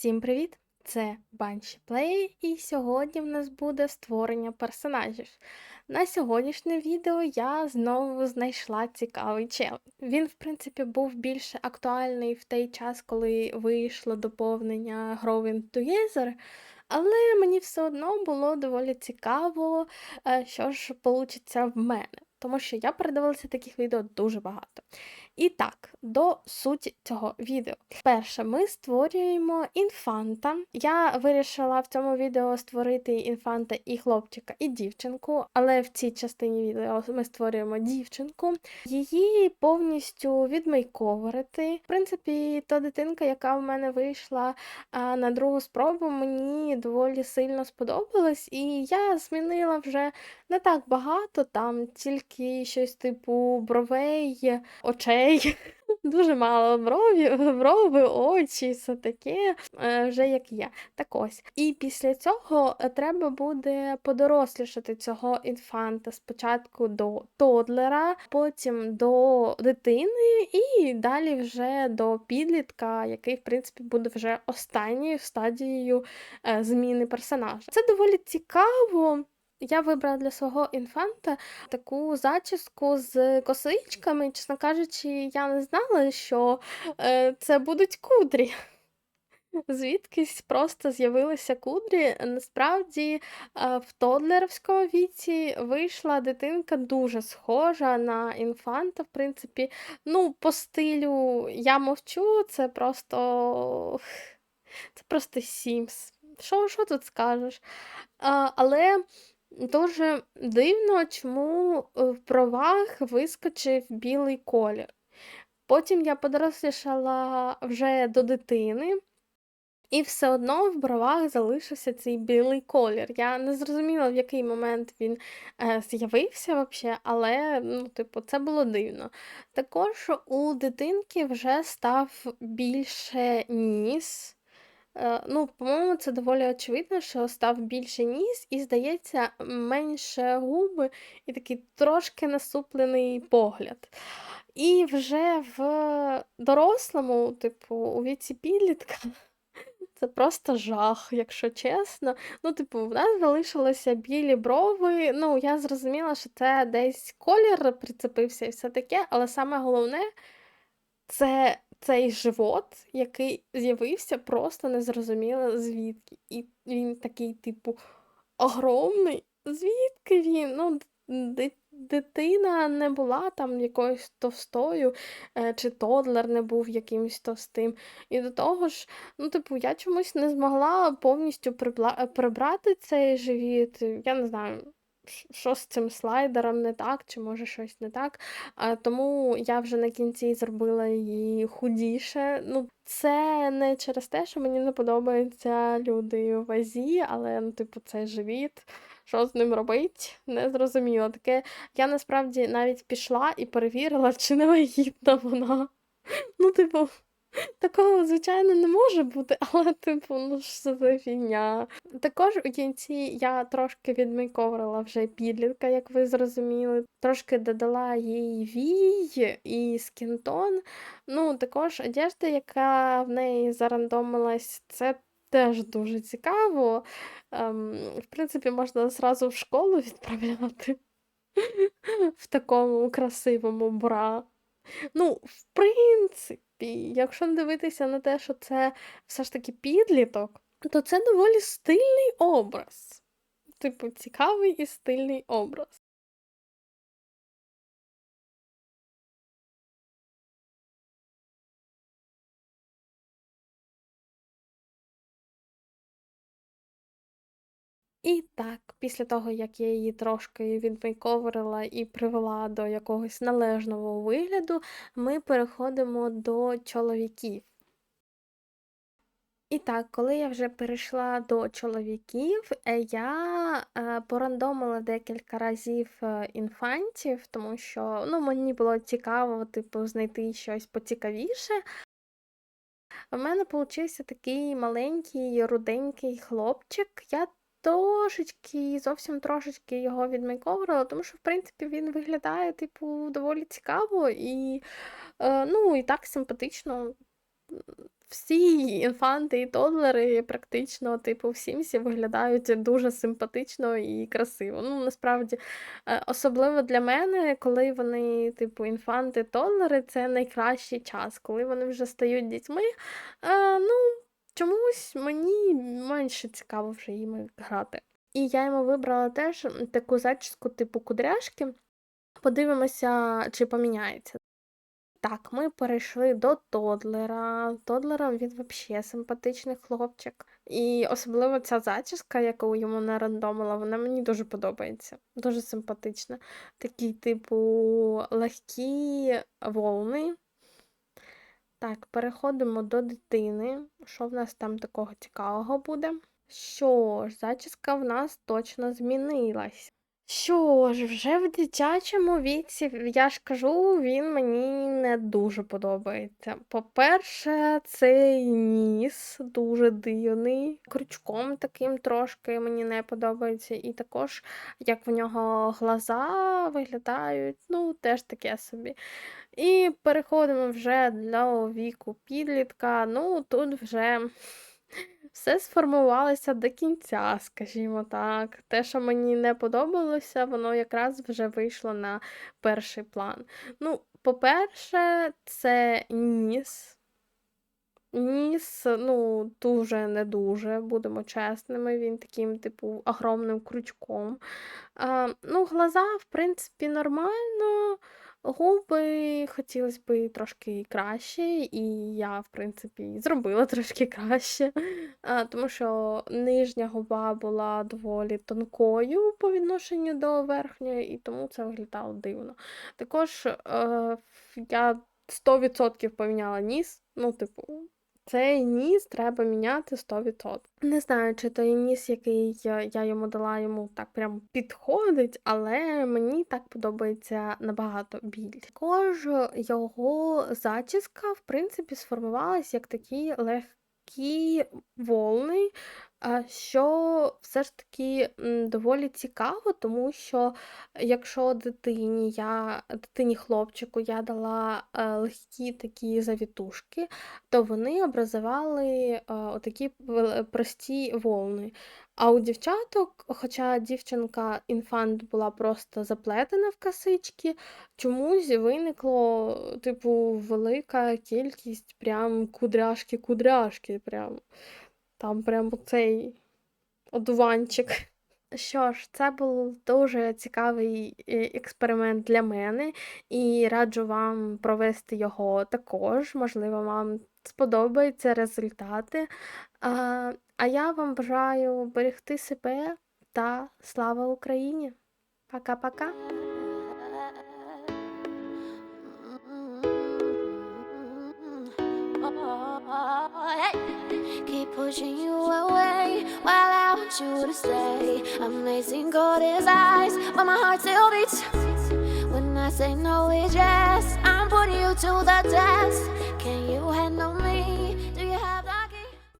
Всім привіт! Це Banshee Play, і сьогодні в нас буде створення персонажів. На сьогоднішнє відео я знову знайшла цікавий чел. Він, в принципі, був більше актуальний в той час, коли вийшло доповнення Growing Together, але мені все одно було доволі цікаво, е, що ж вийде в мене. Тому що я передивилася таких відео дуже багато. І так, до суті цього відео. Перше, ми створюємо інфанта. Я вирішила в цьому відео створити інфанта і хлопчика, і дівчинку, але в цій частині відео ми створюємо дівчинку, її повністю відмейковерити. В принципі, та дитинка, яка в мене вийшла на другу спробу, мені доволі сильно сподобалась, і я змінила вже не так багато, там тільки щось типу бровей, очей. Дуже мало брові, брови, очі, все таке, е, вже як є. Так ось. І після цього е, треба буде подорослішати цього інфанта спочатку до тодлера, потім до дитини, і далі вже до підлітка, який, в принципі, буде вже останньою стадією е, зміни персонажа. Це доволі цікаво. Я вибрала для свого інфанта таку зачіску з косичками. Чесно кажучи, я не знала, що е, це будуть кудрі. Звідкись просто з'явилися кудрі. Насправді, е, в тодлеровському віці вийшла дитинка дуже схожа на інфанта. В принципі, ну, по стилю я мовчу, це просто це просто Сімс. Що що тут скажеш? Але Дуже дивно, чому е, в правах вискочив білий колір. Потім я подорослішала вже до дитини, і все одно в бровах залишився цей білий колір. Я не зрозуміла, в який момент він е, з'явився, але ну, типу, це було дивно. Також у дитинки вже став більше ніс. Е, ну, по-моєму, це доволі очевидно, що став більше ніс, і, здається, менше губи і такий трошки насуплений погляд. І вже в дорослому, типу, у віці підлітка. Це просто жах, якщо чесно. Ну, типу, в нас залишилися білі брови. Ну, я зрозуміла, що це десь колір прицепився і все таке, але саме головне це цей живот, який з'явився просто незрозуміло звідки. І він такий, типу, огромний. Звідки він? Ну, Дитина не була там якоюсь товстою, е, чи тодлер не був якимось товстим. І до того ж, ну, типу, я чомусь не змогла повністю прибрати цей живіт. Я не знаю що з цим слайдером не так, чи може щось не так. А, Тому я вже на кінці зробила її худіше. Ну, Це не через те, що мені не подобаються люди у вазі, але ну, типу, це живіт. Що з ним робить, не зрозуміло. Таке я насправді навіть пішла і перевірила, чи не вагітна вона. Ну, типу. Такого, звичайно, не може бути, але, типу, ну що за фігня. Також у кінці я трошки відмейковувала вже підлітка, як ви зрозуміли. Трошки додала їй вій і скінтон. Ну, також одежда, яка в неї зарандомилась, це теж дуже цікаво. Ем, В принципі, можна зразу в школу відправляти в такому красивому бра. Ну, в принципі, якщо не дивитися на те, що це все ж таки підліток, то це доволі стильний образ. Типу, цікавий і стильний образ. І так, після того, як я її трошки відмейковерила і привела до якогось належного вигляду, ми переходимо до чоловіків. І так, коли я вже перейшла до чоловіків, е, я е, порандомила декілька разів е, інфантів, тому що ну, мені було цікаво, типу, знайти щось поцікавіше. У мене получився такий маленький руденький хлопчик. Я Трошечки, зовсім трошечки його відмейковувала, тому що, в принципі, він виглядає, типу, доволі цікаво і, е, ну, і так симпатично. всі інфанти і тодлери практично, типу, в Сімсі виглядають дуже симпатично і красиво. Ну, насправді, е, особливо для мене, коли вони, типу, інфанти, тодлери, це найкращий час, коли вони вже стають дітьми. Е, ну, чомусь мені менше цікаво вже їм грати. І я йому вибрала теж таку зачіску, типу кудряшки. Подивимося, чи поміняється. Так, ми перейшли до Тодлера. Тодлера він взагалі симпатичний хлопчик. І особливо ця зачіска, яку йому нарандомила, вона мені дуже подобається. Дуже симпатична. Такі, типу, легкі волни. Так, переходимо до дитини. Що в нас там такого цікавого буде? Що ж, зачіска в нас точно змінилась. Що ж, вже в дитячому віці, я ж кажу, він мені не дуже подобається. По-перше, цей ніс дуже дивний, крючком таким трошки мені не подобається. І також, як в нього глаза виглядають, ну, теж таке собі. І переходимо вже до віку підлітка. Ну, тут вже все сформувалося до кінця, скажімо так. Те, що мені не подобалося, воно якраз вже вийшло на перший план. Ну, по-перше, це ніс. Ніс, ну, дуже не дуже, будемо чесними, він таким, типу, огромним крючком. А, Ну, глаза, в принципі, нормально. Губи хотілося б трошки краще, і я, в принципі, зробила трошки краще, а, тому що нижня губа була доволі тонкою по відношенню до верхньої, і тому це виглядало дивно. Також е, я 100% поміняла ніс, ну, типу. Цей ніс треба міняти 100%. Не знаю, чи той ніс, який я, йому дала, йому так прям підходить, але мені так подобається набагато більше. Також його зачіска, в принципі, сформувалась як такі легкі волни, що все ж таки доволі цікаво, тому що якщо дитині я дитині хлопчику я дала е, легкі такі завітушки, то вони образували е, отакі прості волни. А у дівчаток, хоча дівчинка інфант була просто заплетена в косички, чомусь виникло, типу, велика кількість прям кудряшки-кудряшки. прям. Там прям цей одуванчик. Що ж, це був дуже цікавий е, експеримент для мене, і раджу вам провести його також. Можливо, вам сподобаються результати. А, а я вам бажаю берегти себе та слава Україні! Пока-пока! Keep pushing you away while I want you to stay. Amazing God his eyes, but my heart still beats. When I say no, it's yes. I'm putting you to the test. Can you handle